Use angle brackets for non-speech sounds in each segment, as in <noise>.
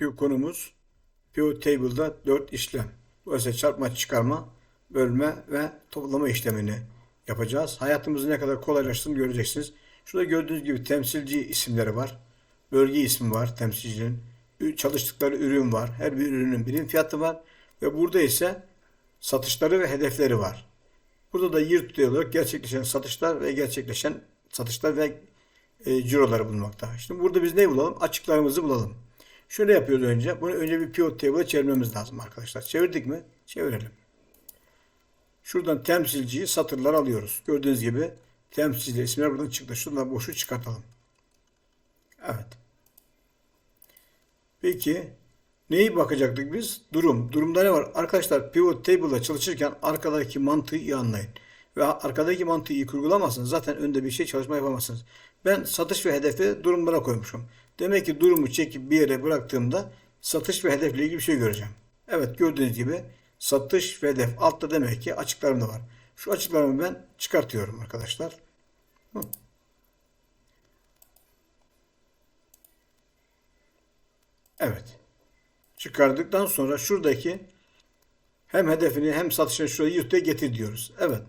Bugünkü konumuz pivot table'da 4 işlem. Dolayısıyla çarpma, çıkarma, bölme ve toplama işlemini yapacağız. Hayatımızı ne kadar kolaylaştığını göreceksiniz. Şurada gördüğünüz gibi temsilci isimleri var. Bölge ismi var temsilcinin. Çalıştıkları ürün var. Her bir ürünün birim fiyatı var. Ve burada ise satışları ve hedefleri var. Burada da year olarak gerçekleşen satışlar ve gerçekleşen satışlar ve e, ciroları bulunmakta. Şimdi burada biz ne bulalım? Açıklarımızı bulalım. Şöyle yapıyoruz önce. Bunu önce bir pivot table'a çevirmemiz lazım arkadaşlar. Çevirdik mi? Çevirelim. Şuradan temsilciyi satırlar alıyoruz. Gördüğünüz gibi temsilci isimler buradan çıktı. Şuradan boşu çıkartalım. Evet. Peki neyi bakacaktık biz? Durum. Durumda ne var? Arkadaşlar pivot table'la çalışırken arkadaki mantığı iyi anlayın. Ve arkadaki mantığı iyi kurgulamazsınız. Zaten önde bir şey çalışma yapamazsınız. Ben satış ve hedefi durumlara koymuşum. Demek ki durumu çekip bir yere bıraktığımda satış ve hedefle ilgili bir şey göreceğim. Evet gördüğünüz gibi satış ve hedef altta demek ki açıklarım da var. Şu açıklarımı ben çıkartıyorum arkadaşlar. Evet. Çıkardıktan sonra şuradaki hem hedefini hem satışını şuraya yurtaya getir diyoruz. Evet.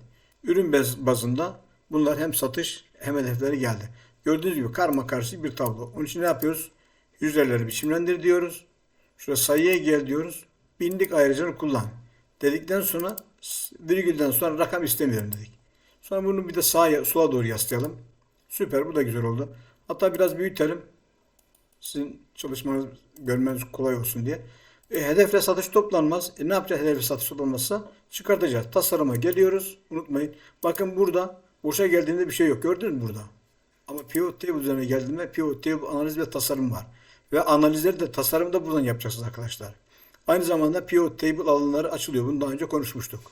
Ürün bazında bunlar hem satış hem hedefleri geldi. Gördüğünüz gibi karma karşı bir tablo. Onun için ne yapıyoruz? Yüzlerleri biçimlendir diyoruz. Şurada sayıya gel diyoruz. Binlik ayrıcını kullan. Dedikten sonra virgülden sonra rakam istemiyorum dedik. Sonra bunu bir de sağa, sola doğru yaslayalım. Süper bu da güzel oldu. Hatta biraz büyütelim. Sizin çalışmanız görmeniz kolay olsun diye. E, hedefle satış toplanmaz. E, ne yapacağız hedefle satış toplanmazsa? Çıkartacağız. Tasarıma geliyoruz. Unutmayın. Bakın burada boşa geldiğinde bir şey yok. Gördünüz mü burada? Ama pivot table üzerine geldiğinde pivot table analiz ve tasarım var. Ve analizleri de tasarımı da buradan yapacaksınız arkadaşlar. Aynı zamanda pivot table alanları açılıyor. Bunu daha önce konuşmuştuk.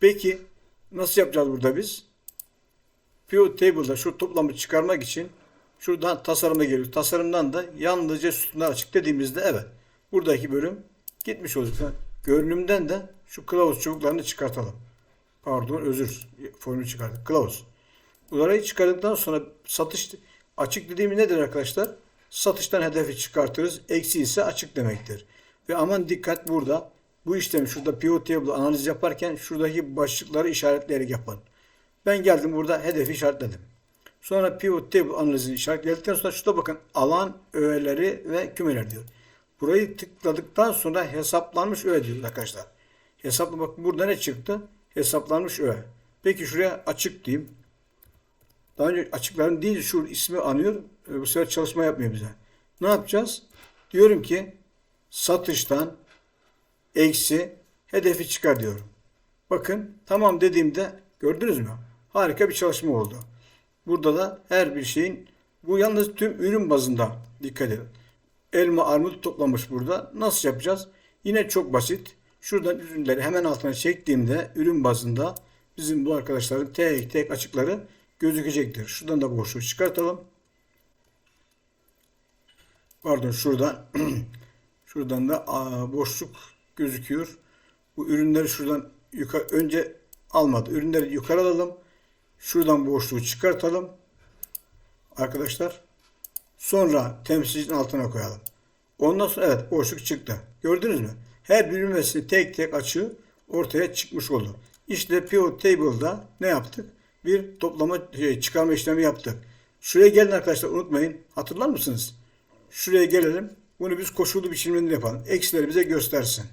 Peki nasıl yapacağız burada biz? Pivot table'da şu toplamı çıkarmak için şuradan tasarıma geliyor. Tasarımdan da yalnızca sütunlar açık dediğimizde evet. Buradaki bölüm gitmiş olacak. Görünümden de şu kılavuz çubuklarını çıkartalım. Pardon özür. Formülü çıkardık. Kılavuz. Bunları çıkardıktan sonra satış açık dediğimiz nedir arkadaşlar? Satıştan hedefi çıkartırız. Eksi ise açık demektir. Ve aman dikkat burada. Bu işlemi şurada pivot table analiz yaparken şuradaki başlıkları işaretleyerek yapın. Ben geldim burada hedefi işaretledim. Sonra pivot table analizini işaretledikten sonra şurada bakın alan öğeleri ve kümeler diyor. Burayı tıkladıktan sonra hesaplanmış öğe diyor arkadaşlar. Hesapla bak burada ne çıktı? Hesaplanmış öğe. Peki şuraya açık diyeyim. Daha önce açıkların değil şu ismi anıyor. E, Bu sefer çalışma yapmıyor bize. Ne yapacağız? Diyorum ki satıştan eksi hedefi çıkar diyorum. Bakın tamam dediğimde gördünüz mü? Harika bir çalışma oldu. Burada da her bir şeyin bu yalnız tüm ürün bazında dikkat edin. Elma armut toplamış burada. Nasıl yapacağız? Yine çok basit. Şuradan ürünleri hemen altına çektiğimde ürün bazında bizim bu arkadaşların tek tek açıkları gözükecektir. Şuradan da boşluğu çıkartalım. Pardon şuradan <clears throat> şuradan da boşluk gözüküyor. Bu ürünleri şuradan yukarı önce almadı. Ürünleri yukarı alalım. Şuradan boşluğu çıkartalım. Arkadaşlar. Sonra temsilcinin altına koyalım. Ondan sonra evet boşluk çıktı. Gördünüz mü? Her bir tek tek açığı ortaya çıkmış oldu. İşte pivot table'da ne yaptık? Bir toplama şey, çıkarma işlemi yaptık. Şuraya gelin arkadaşlar unutmayın. Hatırlar mısınız? Şuraya gelelim. Bunu biz koşullu biçiminde yapalım. Eksileri bize göstersin.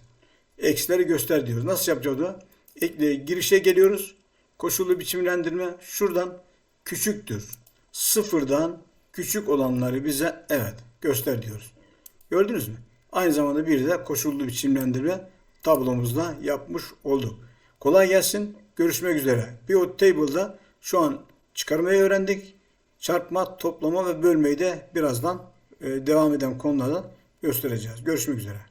Eksileri göster diyoruz. Nasıl yapacağız o? Ekle, girişe geliyoruz. Koşullu biçimlendirme şuradan küçüktür. Sıfırdan küçük olanları bize evet göster diyoruz. Gördünüz mü? Aynı zamanda bir de koşullu biçimlendirme tablomuzda yapmış olduk. Kolay gelsin. Görüşmek üzere. Pivot Table'da şu an çıkarmayı öğrendik. Çarpma, toplama ve bölmeyi de birazdan e, devam eden konularda göstereceğiz. Görüşmek üzere.